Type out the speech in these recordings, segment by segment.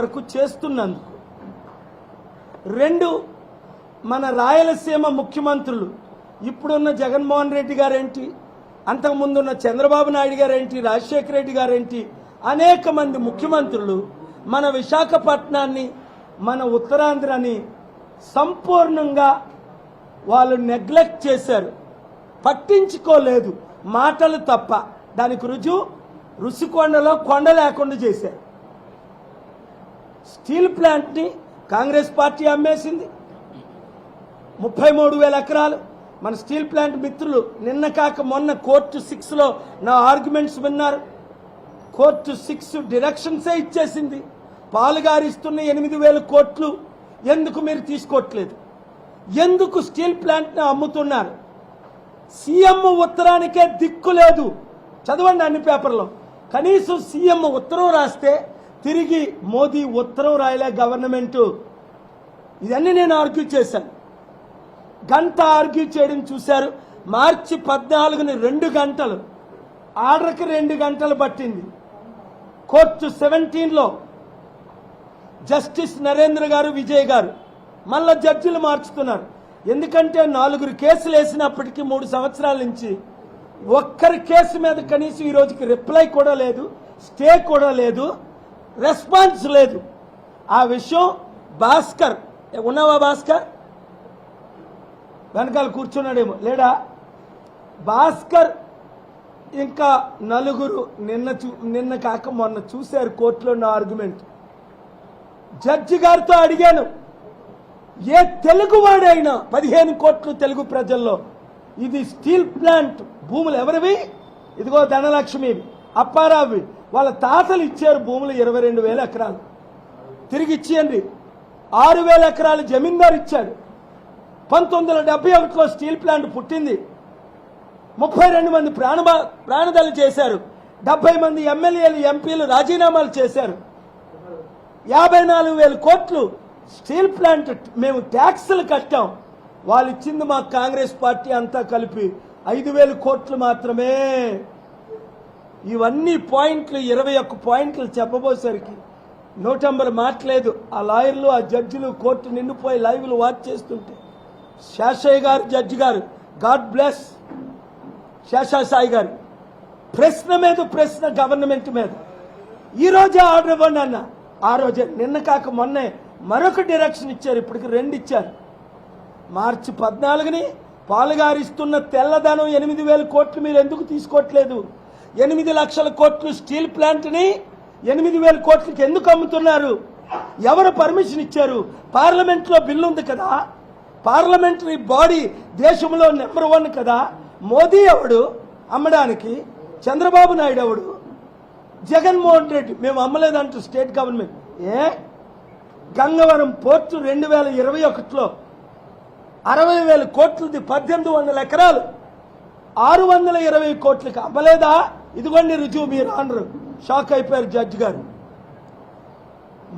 వరకు చేస్తున్నందుకు. రెండు మన రాయలసీమ ముఖ్యమంత్రులు ఇప్పుడున్న జగన్మోహన్ రెడ్డి గారేంటి? అంతకుముందున్న చంద్రబాబు నాయుడు గారేంటి? రాజశేఖర రెడ్డి గారేంటి? అనేక మంది ముఖ్యమంత్రులు మన విశాఖపట్నాన్ని మన ఉత్తరాంధ్రని సంపూర్ణంగా వాళ్ళు నెగ్లెక్ట్ చేశారు. పట్టించుకోలేదు. మాటలు తప్ప. దానికి రుజువు రుషికొండలో కొండ లేకుండా చేశారు. స్టీల్ ప్లాంట్ని కాంగ్రెస్ పార్టీ అమ్మేసింది. ముప్పై మూడు వేల ఎకరాలు. మన స్టీల్ ప్లాంట్ మిత్రులు నిన్న కాక మొన్న కోర్టు సిక్స్లో నా ఆర్గ్యుమెంట్స్ విన్నారు. కోర్టు సిక్స్ డిరెక్షన్సే ఇచ్చేసింది. పాలుగారిస్తున్న ఎనిమిది వేల కోట్లు ఎందుకు మీరు తీసుకోవట్లేదు? ఎందుకు స్టీల్ ప్లాంట్ని అమ్ముతున్నారు? సీఎం ఉత్తరానికే దిక్కు లేదు. చదవండి అన్ని పేపర్లో. కనీసం సీఎం ఉత్తరం రాస్తే తిరిగి మోదీ ఉత్తరం రాయలే గవర్నమెంట్. ఇదన్నీ నేను ఆర్గ్యూ చేశాను. గంట ఆర్గ్యూ చేయడం చూశారు. మార్చి పద్నాలుగుని రెండు గంటలు. ఆర్డర్కి రెండు గంటలు పట్టింది. కోర్టు సెవెంటీన్లో జస్టిస్ నరేంద్ర గారు విజయ్ గారు మళ్ళా జడ్జిలు మార్చుతున్నారు. ఎందుకంటే నాలుగురు కేసులు వేసినప్పటికీ మూడు సంవత్సరాల నుంచి ఒక్కరి కేసు మీద కనీసం ఈరోజుకి రిప్లై కూడా లేదు స్టే కూడా లేదు. రెస్పాన్స్ లేదు. ఆ విషయం భాస్కర్. ఉన్నావా భాస్కర్? వెనకాల కూర్చున్నాడేమో. లేడా? భాస్కర్ ఇంకా నలుగురు నిన్న చూ నిన్న కాక మొన్న చూశారు కోర్టులో ఉన్న ఆర్గ్యుమెంట్ జడ్జి గారితో అడిగాను ఏ తెలుగువాడైనా పదిహేను కోట్లు తెలుగు ప్రజల్లో ఇది స్టీల్ ప్లాంట్ భూములు ఎవరివి? ఇదిగో ధనలక్ష్మి అప్పారావి వాళ్ళ తాతలు ఇచ్చారు భూములు ఇరవై రెండు వేల ఎకరాలు. తిరిగి ఇచ్చేయండి. ఆరు వేల ఎకరాలు జమీందారు ఇచ్చాడు. పంతొమ్మిది వందల డెబ్బై ఒకటిలో స్టీల్ ప్లాంట్ పుట్టింది. ముప్పై రెండు మంది ప్రాణ ప్రాణదాలు చేశారు. డెబ్బై మంది ఎమ్మెల్యేలు ఎంపీలు రాజీనామాలు చేశారు. యాభై నాలుగు వేల కోట్లు స్టీల్ ప్లాంట్ మేము ట్యాక్సులు కట్టాం. వాళ్ళు ఇచ్చింది మా కాంగ్రెస్ పార్టీ అంతా కలిపి ఐదు వేల కోట్లు మాత్రమే. ఇవన్నీ పాయింట్లు ఇరవై ఒక్క పాయింట్లు చెప్పబోసరికి నూటెంబర్ మాట్లేదు. ఆ లాయర్లు ఆ జడ్జిలు కోర్టు నిండిపోయి లైవ్లు వాచ్ చేస్తుంటే శేషయ్య గారు జడ్జి గారు గాడ్ బ్లెస్ శేషాసాయి గారు ప్రశ్న మీద ప్రశ్న గవర్నమెంట్ మీద. ఈ రోజే ఆర్డర్ ఇవ్వండి అన్న. ఆ రోజే నిన్న కాక మొన్నే మరొక డైరెక్షన్ ఇచ్చారు. ఇప్పటికి రెండు ఇచ్చారు. మార్చి పద్నాలుగుని పాలుగారిస్తున్న తెల్లదనం ఎనిమిది వేల కోట్లు మీరు ఎందుకు తీసుకోవట్లేదు? ఎనిమిది లక్షల కోట్లు స్టీల్ ప్లాంట్ని ఎనిమిది వేల కోట్లకి ఎందుకు అమ్ముతున్నారు? ఎవరు పర్మిషన్ ఇచ్చారు? పార్లమెంట్లో బిల్లు ఉంది కదా? పార్లమెంటరీ బాడీ దేశంలో నెంబర్ వన్ కదా? మోదీ ఎవడు? అమ్మడానికి చంద్రబాబు నాయుడు ఎవడు? జగన్మోహన్ రెడ్డి. మేము అమ్మలేదంటూ స్టేట్ గవర్నమెంట్. ఏ? గంగవరం పోర్టు రెండు వేల ఇరవై ఒకటిలో అరవై వేల కోట్లది పద్దెనిమిది వందల ఎకరాలు. ఆరు వందల ఇరవై కోట్లకి అమ్మలేదా? ఇదిగోండి రుజువు మీరు అనరు షాక్ అయిపోయారు జడ్జి గారు.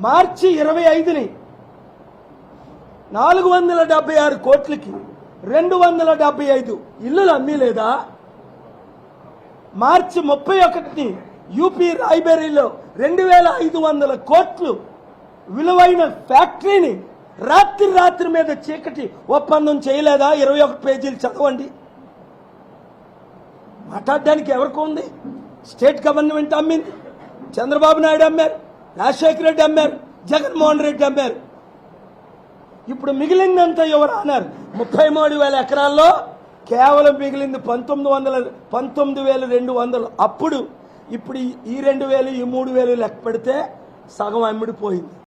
మార్చి ఇరవై ఐదుని నాలుగు వందల డెబ్బై ఆరు కోట్లకి రెండు వందల డెబ్బై ఐదు ఇల్లులు అమ్మలేదా? మార్చి ముప్పై ఒకటిని యూపీ రాయ్బెరీలో రెండు వేల ఐదు వందల కోట్లు విలువైన ఫ్యాక్టరీని రాత్రి రాత్రి మీద చీకటి ఒప్పందం చేయలేదా? ఇరవై ఒకటి పేజీలు చదవండి. మాట్లాడడానికి ఎవరికి ఉంది. స్టేట్ గవర్నమెంట్ అమ్మింది. చంద్రబాబు నాయుడు అమ్మారు. రాజశేఖర రెడ్డి అమ్మారు. జగన్మోహన్ రెడ్డి అమ్మారు. ఇప్పుడు మిగిలిందంతా ఎవరు అన్నారు? ముప్పై మూడు వేల ఎకరాల్లో కేవలం మిగిలింది పంతొమ్మిది వందల పంతొమ్మిది వేల రెండు వందలు. అప్పుడు ఇప్పుడు ఈ- ఈ రెండు వేలు ఈ మూడు వేలు లెక్క పెడితే సగం అమ్మిడిపోయింది.